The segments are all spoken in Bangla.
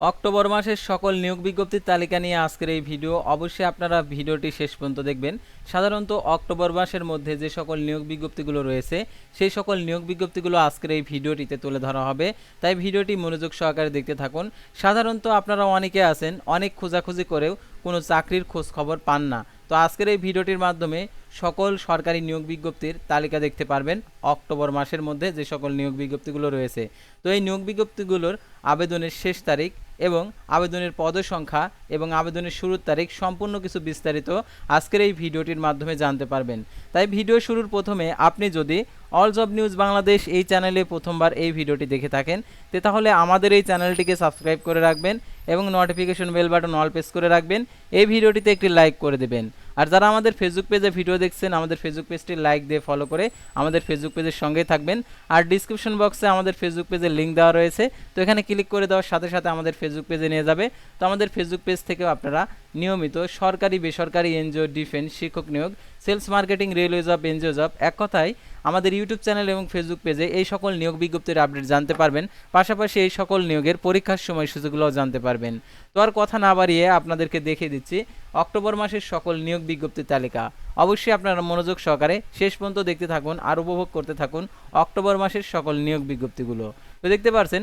অক্টোবর মাসের সকল নিয়োগ বিজ্ঞপ্তির তালিকা নিয়ে আজকের এই ভিডিও। অবশ্যই আপনারা ভিডিওটি শেষ পর্যন্ত দেখবেন। সাধারণত অক্টোবর মাসের মধ্যে যে সকল নিয়োগ বিজ্ঞপ্তিগুলো রয়েছে, সেই সকল নিয়োগ বিজ্ঞপ্তিগুলো আজকের এই ভিডিওটিতে তুলে ধরা হবে। তাই ভিডিওটি মনোযোগ সহকারে দেখতে থাকুন। সাধারণত আপনারা অনেকে আছেন, অনেক খোঁজাখুঁজি করেও কোনো চাকরির খোঁজ খবর পান না। তো আজকের এই ভিডিওটির মাধ্যমে সকল সরকারি নিয়োগ বিজ্ঞপ্তির তালিকা দেখতে পারবেন অক্টোবর মাসের মধ্যে যে সকল নিয়োগ বিজ্ঞপ্তিগুলো রয়েছে। তো এই নিয়োগ বিজ্ঞপ্তিগুলোর আবেদনের শেষ তারিখ এবং আবেদনের পদসংখ্যা এবং আবেদনের শুরুর তারিখ সম্পূর্ণ কিছু বিস্তারিত আজকের এই ভিডিওটির মাধ্যমে জানতে পারবেন। তাই ভিডিও শুরুর প্রথমে আপনি যদি অল জব নিউজ বাংলাদেশ এই চ্যানেলে প্রথমবার এই ভিডিওটি দেখে থাকেন, তে তাহলে আমাদের এই চ্যানেলটিকে সাবস্ক্রাইব করে রাখবেন এবং notification bell button all press করে রাখবেন। এই ভিডিওটিতে একটি লাইক করে দেবেন। আর যারা আমাদের ফেসবুক পেজে ভিডিও দেখছেন, আমাদের ফেসবুক পেজটি লাইক দিয়ে ফলো করে আমাদের ফেসবুক পেজের সঙ্গে থাকবেন। আর ডিসক্রিপশন বক্সে আমাদের ফেসবুক পেজের লিঙ্ক দেওয়া রয়েছে। তো এখানে ক্লিক করে দেওয়ার সাথে সাথে আমাদের ফেসবুক পেজে নিয়ে যাবে। তো আমাদের ফেসবুক পেজ থেকেও আপনারা নিয়মিত সরকারি, বেসরকারি এনজিও ডিফেন্স শিক্ষক নিয়োগ sales marketing railway job NGO job এক কথায় আমাদের ইউটিউব চ্যানেল এবং ফেসবুক পেজে এই সকল নিয়োগ বিজ্ঞপ্তির আপডেট জানতে পারবেন। পাশাপাশি এই সকল নিয়োগের পরীক্ষার সময়সূচিগুলোও জানতে পারবেন। তো আর কথা না বাড়িয়ে আপনাদেরকে দেখিয়ে দিচ্ছি, অক্টোবর মাসের সকল নিয়োগ বিজ্ঞপ্তির তালিকা। অবশ্যই আপনারা মনোযোগ সহকারে শেষ পর্যন্ত দেখতে থাকুন আর উপভোগ করতে থাকুন অক্টোবর মাসের সকল নিয়োগ বিজ্ঞপ্তিগুলো। তো দেখতে পারছেন,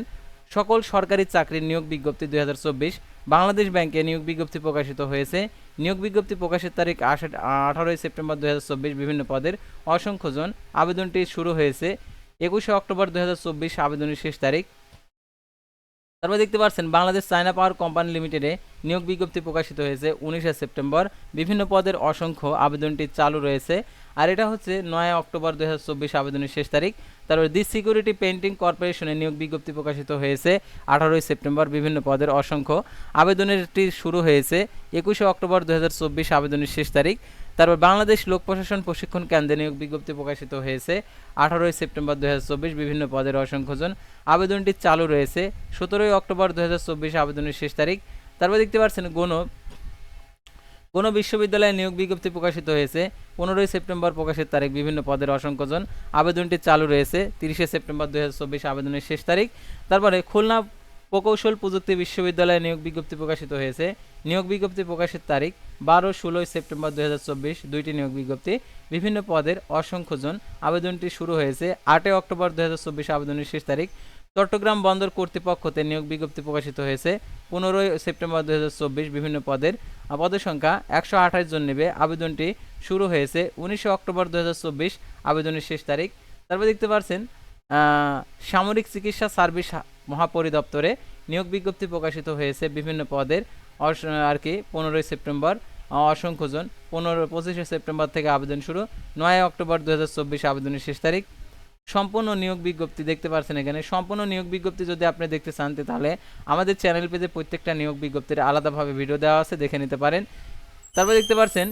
সকল সরকারি চাকরির নিয়োগ বিজ্ঞপ্তি দুই হাজার চব্বিশ বাংলাদেশ ব্যাংকে নিয়োগ বিজ্ঞপ্তি প্রকাশিত হয়েছে। নিয়োগ বিজ্ঞপ্তি প্রকাশের তারিখ আঠারোই সেপ্টেম্বর দু হাজার চব্বিশ বিভিন্ন পদের অসংখ্যজন আবেদনটি শুরু হয়েছে। একুশে অক্টোবর দু হাজার চব্বিশ আবেদনের শেষ তারিখ। তারপর দেখতে পাচ্ছেন, বাংলাদেশ চায়না পাওয়ার কোম্পানি লিমিটেডে নিয়োগ বিজ্ঞপ্তি প্রকাশিত হয়েছে উনিশে সেপ্টেম্বর। বিভিন্ন পদের অসংখ্য আবেদনটি চালু রয়েছে। আর এটা হচ্ছে নয় অক্টোবর দু হাজার চব্বিশ আবেদনের শেষ তারিখ। তারপর দি সিকিউরিটি পেন্টিং কর্পোরেশনে নিয়োগ বিজ্ঞপ্তি প্রকাশিত হয়েছে আঠারোই সেপ্টেম্বর, বিভিন্ন পদের অসংখ্য আবেদনেরটি শুরু হয়েছে একুশে অক্টোবর দু হাজার চব্বিশ আবেদনের শেষ তারিখ। তারপর বাংলাদেশ লোক প্রশাসন প্রশিক্ষণ কেন্দ্রে নিয়োগ বিজ্ঞপ্তি প্রকাশিত হয়েছে। আঠারোই সেপ্টেম্বর দু হাজার চব্বিশ বিভিন্ন পদের অসংখ্যজন আবেদনটি চালু রয়েছে। সতেরোই অক্টোবর দু হাজার চব্বিশ আবেদনের শেষ তারিখ। তারপর দেখতে পাচ্ছেন গণ কোনো বিশ্ববিদ্যালয়ে নিয়োগ বিজ্ঞপ্তি প্রকাশিত হয়েছে। পনেরোই সেপ্টেম্বর প্রকাশের তারিখ বিভিন্ন পদের অসংখ্যজন আবেদনটি চালু রয়েছে। তিরিশে সেপ্টেম্বর দু হাজার চব্বিশ আবেদনের শেষ তারিখ। তারপরে খুলনা প্রকৌশল প্রযুক্তি বিশ্ববিদ্যালয়ে নিয়োগ বিজ্ঞপ্তি প্রকাশিত হয়েছে। নিয়োগ বিজ্ঞপ্তি প্রকাশের তারিখ বারো ষোলোই সেপ্টেম্বর দু দুইটি নিয়োগ বিজ্ঞপ্তি। বিভিন্ন পদের অসংখ্যজন আবেদনটি শুরু হয়েছে আটই অক্টোবর দু হাজার চব্বিশ আবেদনের শেষ তারিখ। চট্টগ্রাম বন্দর কর্তৃপক্ষতে নিয়োগ বিজ্ঞপ্তি প্রকাশিত হয়েছে পনেরোই সেপ্টেম্বর দু হাজার চব্বিশ বিভিন্ন পদের। পদের সংখ্যা একশো আঠাশ জন নেবে। আবেদনটি শুরু হয়েছে উনিশে অক্টোবর দু হাজার চব্বিশ আবেদনের শেষ তারিখ। তারপর দেখতে পাচ্ছেন সামরিক চিকিৎসা সার্ভিস মহাপরিদপ্তরে নিয়োগ বিজ্ঞপ্তি প্রকাশিত হয়েছে বিভিন্ন পদের। আর কি, পনেরোই সেপ্টেম্বর অসংখ্যজন। পনেরো, পঁচিশে সেপ্টেম্বর থেকে আবেদন শুরু। নয় অক্টোবর দু আবেদনের শেষ তারিখ। সম্পূর্ণ নিয়োগ বিজ্ঞপ্তি দেখতে পাচ্ছেন এখানে। সম্পূর্ণ নিয়োগ বিজ্ঞপ্তি যদি আপনি দেখতে চান তাহলে আমাদের চ্যানেল পেজে প্রত্যেকটা নিয়োগ বিজ্ঞপ্তির আলাদাভাবে ভিডিও দেওয়া আছে, দেখে নিতে পারেন। তারপর দেখতে পাচ্ছেন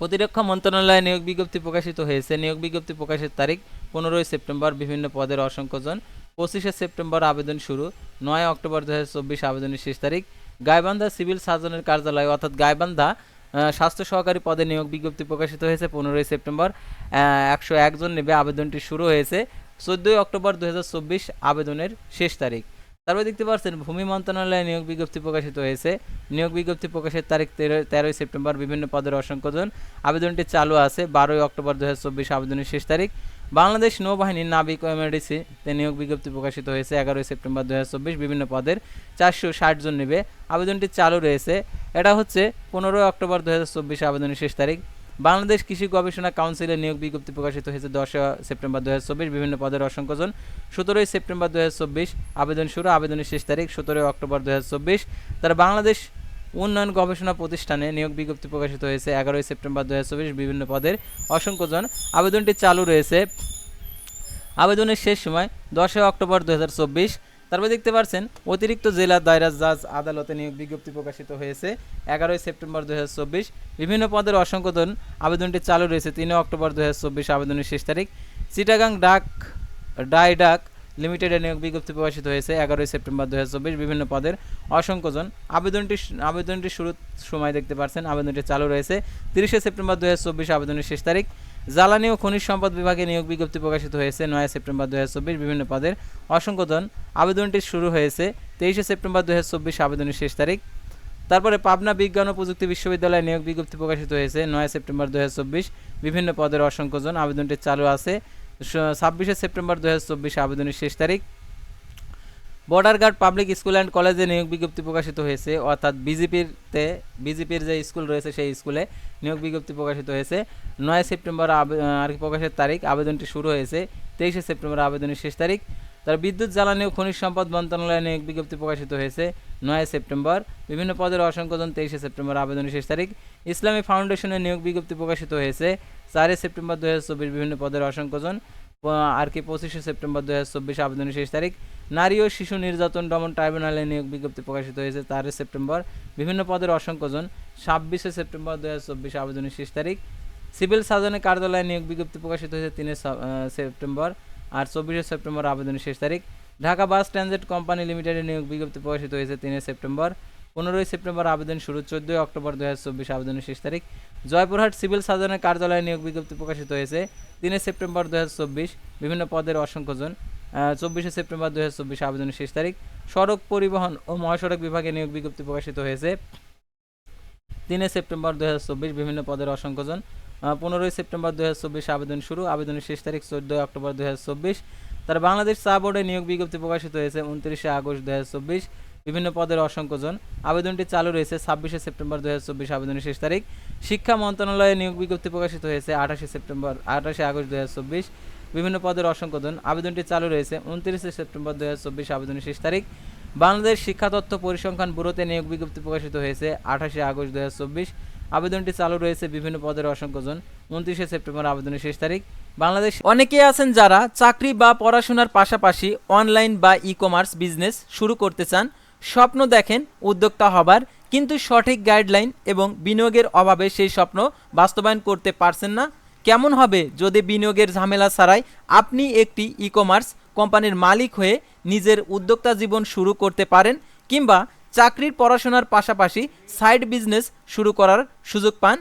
প্রতিরক্ষা মন্ত্রণালয়ে নিয়োগ বিজ্ঞপ্তি প্রকাশিত হয়েছে। নিয়োগ বিজ্ঞপ্তি প্রকাশের তারিখ পনেরোই সেপ্টেম্বর, বিভিন্ন পদের অসংখ্যজন। পঁচিশে সেপ্টেম্বর আবেদন শুরু। নয় অক্টোবর দু হাজার চব্বিশ আবেদনের শেষ তারিখ। গাইবান্ধা সিভিল সার্জনের কার্যালয় অর্থাৎ গাইবান্ধা স্বাস্থ্য সহকারী পদে নিয়োগ বিজ্ঞপ্তি প্রকাশিত হয়েছে পনেরোই সেপ্টেম্বর। একশো একজন নেবে আবেদনটি শুরু হয়েছে চোদ্দোই অক্টোবর দু হাজার চব্বিশ আবেদনের শেষ তারিখ। তারপরে দেখতে পাচ্ছেন, ভূমি মন্ত্রণালয়ে নিয়োগ বিজ্ঞপ্তি প্রকাশিত হয়েছে। নিয়োগ বিজ্ঞপ্তি প্রকাশের তারিখ তেরো, তেরোই সেপ্টেম্বর বিভিন্ন পদের অসংখ্যজন আবেদনটি চালু আছে বারোই অক্টোবর দু হাজার চব্বিশ আবেদনের শেষ তারিখ। বাংলাদেশ নৌবাহিনীর নাবিক এমএডিসিতে নিয়োগ বিজ্ঞপ্তি প্রকাশিত হয়েছে এগারোই সেপ্টেম্বর দু হাজার চব্বিশ বিভিন্ন পদের চারশো ষাট জন নেবে। আবেদনটি চালু রয়েছে। এটা হচ্ছে পনেরোই অক্টোবর দু আবেদনের শেষ তারিখ। বাংলাদেশ কৃষি গবেষণা কাউন্সিলের নিয়োগ বিজ্ঞপ্তি প্রকাশিত হয়েছে দশই সেপ্টেম্বর দু হাজার চব্বিশ বিভিন্ন পদের অসংখ্যজন সতেরোই সেপ্টেম্বর দু হাজার চব্বিশ আবেদন শুরু। আবেদনের শেষ তারিখ সতেরোই অক্টোবর দু হাজার চব্বিশ। তারা বাংলাদেশ উন্নয়ন গবেষণা প্রতিষ্ঠানে নিয়োগ বিজ্ঞপ্তি প্রকাশিত হয়েছে। এগারোই সেপ্টেম্বর দু হাজার চব্বিশ বিভিন্ন পদের অসংখ্যজন আবেদনটি চালু রয়েছে। আবেদনের শেষ সময় দশই অক্টোবর দু তারপর দেখতে পাচ্ছেন অতিরিক্ত জেলা দায়রা জাজ আদালতে নিয়োগ বিজ্ঞপ্তি প্রকাশিত হয়েছে। এগারোই সেপ্টেম্বর দু হাজার চব্বিশ বিভিন্ন পদের অসংখ্যজন আবেদনটি চালু রয়েছে। তিনই অক্টোবর দু হাজার চব্বিশ আবেদনের শেষ তারিখ। চিটাগাং ডাক, ডাই ডাক লিমিটেডে নিয়োগ বিজ্ঞপ্তি প্রকাশিত হয়েছে এগারোই সেপ্টেম্বর দু হাজার চব্বিশ বিভিন্ন পদের অসংখ্যজন। আবেদনটি আবেদনটি শুরুর সময় দেখতে পাচ্ছেন আবেদনটি চালু রয়েছে তিরিশে সেপ্টেম্বর দু হাজার চব্বিশ আবেদনের শেষ তারিখ। জ্বালানি ও খনিজ সম্পদ বিভাগে নিয়োগ বিজ্ঞপ্তি প্রকাশিত হয়েছে নয় সেপ্টেম্বর দু হাজার চব্বিশ বিভিন্ন পদের অসংকোধন আবেদনটি শুরু হয়েছে তেইশে সেপ্টেম্বর দু হাজার চব্বিশ আবেদনের শেষ তারিখ। তারপরে পাবনা বিজ্ঞান ও প্রযুক্তি বিশ্ববিদ্যালয়ে নিয়োগ বিজ্ঞপ্তি প্রকাশিত হয়েছে নয় সেপ্টেম্বর দু হাজার চব্বিশ বিভিন্ন পদের অসংকোধন আবেদনটি চালু আছে ছাব্বিশে সেপ্টেম্বর দু হাজার আবেদনের শেষ তারিখ। Border guard public school and কলেজে নিয়োগ বিজ্ঞপ্তি প্রকাশিত হয়েছে, অর্থাৎ বিজেপিরতে, বিজেপির যে স্কুল রয়েছে সেই স্কুলে নিয়োগ বিজ্ঞপ্তি প্রকাশিত হয়েছে। নয় সেপ্টেম্বর আর কি প্রকাশের তারিখ, আবেদনটি শুরু হয়েছে, তেইশে সেপ্টেম্বর আবেদনের শেষ তারিখ। তার বিদ্যুৎ, জ্বালানি ও খনিজ সম্পদ মন্ত্রণালয়ে নিয়োগ বিজ্ঞপ্তি প্রকাশিত হয়েছে নয় সেপ্টেম্বর। বিভিন্ন পদের অসংকোধন তেইশে সেপ্টেম্বর আবেদনের শেষ তারিখ। ইসলামী ফাউন্ডেশনের নিয়োগ বিজ্ঞপ্তি প্রকাশিত হয়েছে চারই সেপ্টেম্বর দু হাজার চব্বিশ বিভিন্ন পদের প- আর কি পঁচিশে সেপ্টেম্বর দু আবেদনের শেষ তারিখ। নারী ও শিশু নির্যাতন দমন ট্রাইব্যুনালে নিয়োগ বিজ্ঞপ্তি প্রকাশিত হয়েছে চারই সেপ্টেম্বর বিভিন্ন পদের অসংকোধন ছাব্বিশে সেপ্টেম্বর দু আবেদনের শেষ তারিখ। সিভিল সার্জনের কার্যালয়ে নিয়োগ বিজ্ঞপ্তি প্রকাশিত হয়েছে তিনে সেপ্টেম্বর। আর চব্বিশে সেপ্টেম্বর আবেদনের শেষ তারিখ। ঢাকা বাস ট্রানজিট কোম্পানি লিমিটেডের নিয়োগ বিজ্ঞপ্তি প্রকাশিত হয়েছে তিনে সেপ্টেম্বর। পনেরোই সেপ্টেম্বর আবেদন শুরু, চোদ্দোই অক্টোবর দু হাজার চব্বিশ আবেদনের শেষ তারিখ। জয়পুরহাট সিভিল সার্জনের কার্যালয়ে নিয়োগ বিজ্ঞপ্তি প্রকাশিত হয়েছে তিনে সেপ্টেম্বর দু হাজার চব্বিশ। বিভিন্ন পদের অসংখ্যজন চব্বিশে সেপ্টেম্বর দুহাজার চব্বিশ আবেদনের শেষ তারিখ। সড়ক পরিবহন ও মহাসড়ক বিভাগে নিয়োগ বিজ্ঞপ্তি প্রকাশিত হয়েছে তিনে সেপ্টেম্বর দু হাজার চব্বিশ। বিভিন্ন পদের অসংখ্যজন পনেরোই সেপ্টেম্বর দু হাজার চব্বিশ আবেদন শুরু। আবেদনের শেষ তারিখ চোদ্দোই অক্টোবর দুহাজার চব্বিশ। তার বাংলাদেশ চা বোর্ডে নিয়োগ বিজ্ঞপ্তি প্রকাশিত হয়েছে উনত্রিশে আগস্ট দু হাজার চব্বিশ। বিভিন্ন পদের অসংখ্যজন। আবেদনটি চালু রয়েছে ছাব্বিশে সেপ্টেম্বর দু হাজার চব্বিশ আবেদনের শেষ তারিখ। শিক্ষা মন্ত্রণালয়ে নিয়োগ বিজ্ঞপ্তি প্রকাশিত হয়েছে আঠাশে সেপ্টেম্বর, আঠাশে আগস্ট দু হাজার চব্বিশ। বিভিন্ন পদের অসংকোধন আবেদনটি চালু রয়েছে উনত্রিশে সেপ্টেম্বর দু হাজার চব্বিশ আবেদনের শেষ তারিখ। বাংলাদেশ শিক্ষা তথ্য পরিসংখ্যান ব্যুরোতে নিয়োগ বিজ্ঞপ্তি প্রকাশিত হয়েছে আঠাশে আগস্ট দু হাজার চব্বিশ। আবেদনটি চালু রয়েছে বিভিন্ন পদের অসংকোধন উনত্রিশে সেপ্টেম্বর আবেদনের শেষ তারিখ। বাংলাদেশ অনেকেই আছেন যারা চাকরি বা পড়াশোনার পাশাপাশি অনলাইন বা ই কমার্স বিজনেস শুরু করতে চান। স্বপ্ন দেখেন উদ্যোক্তা হবার, কিন্তু সঠিক গাইডলাইন এবং বিনিয়োগের অভাবে সেই স্বপ্ন বাস্তবায়ন করতে পারছেন না। কেমন হবে যদি বিনিয়োগের ঝামেলা ছাড়াই আপনি একটি ই কমার্স কোম্পানির মালিক হয়ে নিজের উদ্যোক্তা জীবন শুরু করতে পারেন, কিংবা চাকরির পড়াশোনার পাশাপাশি সাইড বিজনেস শুরু করার সুযোগ পান।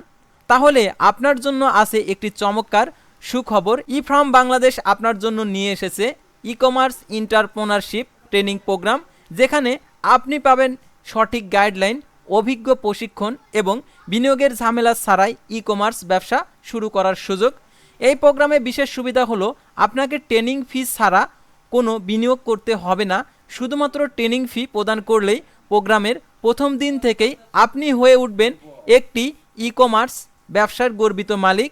তাহলে আপনার জন্য আছে একটি চমৎকার সুখবর। ই ফার্ম বাংলাদেশ আপনার জন্য নিয়ে এসেছে e commerce entrepreneurship training programme যেখানে আপনি পাবেন সঠিক গাইডলাইন অভিজ্ঞ প্রশিক্ষণ এবং বিনিয়োগের ঝামেলা ছাড়াই ই কমার্স ব্যবসা শুরু করার সুযোগ। এই প্রোগ্রামে বিশেষ সুবিধা হলো আপনাকে ট্রেনিং ফি ছাড়া কোনো বিনিয়োগ করতে হবে না। শুধুমাত্র ট্রেনিং ফি প্রদান করলেই প্রোগ্রামের প্রথম দিন থেকেই আপনি হয়ে উঠবেন একটি ই কমার্স ব্যবসার গর্বিত মালিক।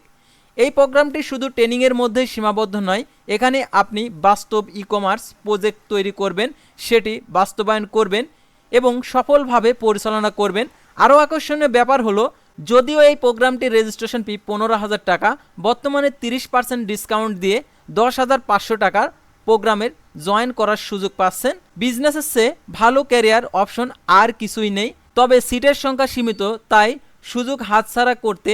এই প্রোগ্রামটি শুধু ট্রেনিংয়ের মধ্যেই সীমাবদ্ধ নয়, এখানে আপনি বাস্তব ই কমার্স প্রজেক্ট তৈরি করবেন, সেটি বাস্তবায়ন করবেন এবং সফলভাবে পরিচালনা করবেন। আরও আকর্ষণীয় ব্যাপার হলো, যদিও এই প্রোগ্রামটির রেজিস্ট্রেশন ফি পনেরো হাজার টাকা, বর্তমানে তিরিশ পার্সেন্ট ডিসকাউন্ট দিয়ে দশ হাজার পাঁচশো টাকার প্রোগ্রামের জয়েন করার সুযোগ পাচ্ছেন। বিজনেসের চেয়ে ভালো ক্যারিয়ার অপশন আর কিছুই নেই, তবে সিটের সংখ্যা সীমিত, তাই সুযোগ হাতছাড়া করতে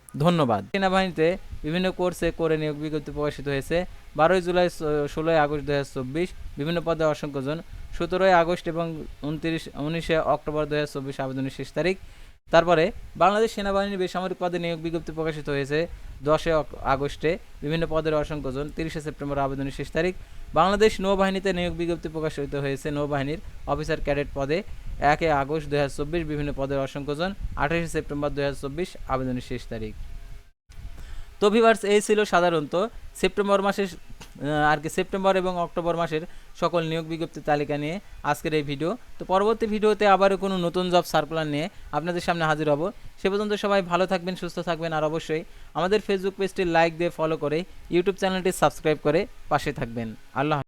ধন্যবাদ। সেনাবাহিনীতে বিভিন্ন কোর্সে করে নিয়োগ বিজ্ঞপ্তি প্রকাশিত হয়েছে। বারোই জুলাই ষোলোই আগস্ট দু বিভিন্ন পদে অসংখ্যজন। সতেরোই আগস্ট এবং উনত্রিশ, উনিশে অক্টোবর দু আবেদনের শেষ তারিখ। তারপরে বাংলাদেশ সেনাবাহিনীর বেসামরিক পদে নিয়োগ বিজ্ঞপ্তি প্রকাশিত হয়েছে দশই আগস্টে। বিভিন্ন পদের অসংখ্যজন, তিরিশে সেপ্টেম্বর আবেদনের শেষ তারিখ। বাংলাদেশ নৌবাহিনীতে নিয়োগ বিজ্ঞপ্তি প্রকাশিত হয়েছে নৌবাহিনীর অফিসার ক্যাডেট পদে। একে আগস্ট দু হাজার চব্বিশ বিভিন্ন পদের অসংখ্যজন আঠাশে সেপ্টেম্বর দু হাজার চব্বিশ আবেদনের শেষ তারিখ। তো ভিভার্স এই ছিল সাধারণত সেপ্টেম্বর মাসের আর কি সেপ্টেম্বর এবং অক্টোবর মাসের সকল নিয়োগ বিজ্ঞপ্তির তালিকা নিয়ে আজকের এই ভিডিও। তো পরবর্তী ভিডিওতে আবারও কোনো নতুন জব সার্কুলার নিয়ে আপনাদের সামনে হাজির হব। সে পর্যন্ত সবাই ভালো থাকবেন, সুস্থ থাকবেন, আর অবশ্যই আমাদের ফেসবুক পেজটি লাইক দিয়ে ফলো করে ইউটিউব চ্যানেলটি সাবস্ক্রাইব করে পাশে থাকবেন। আল্লাহ।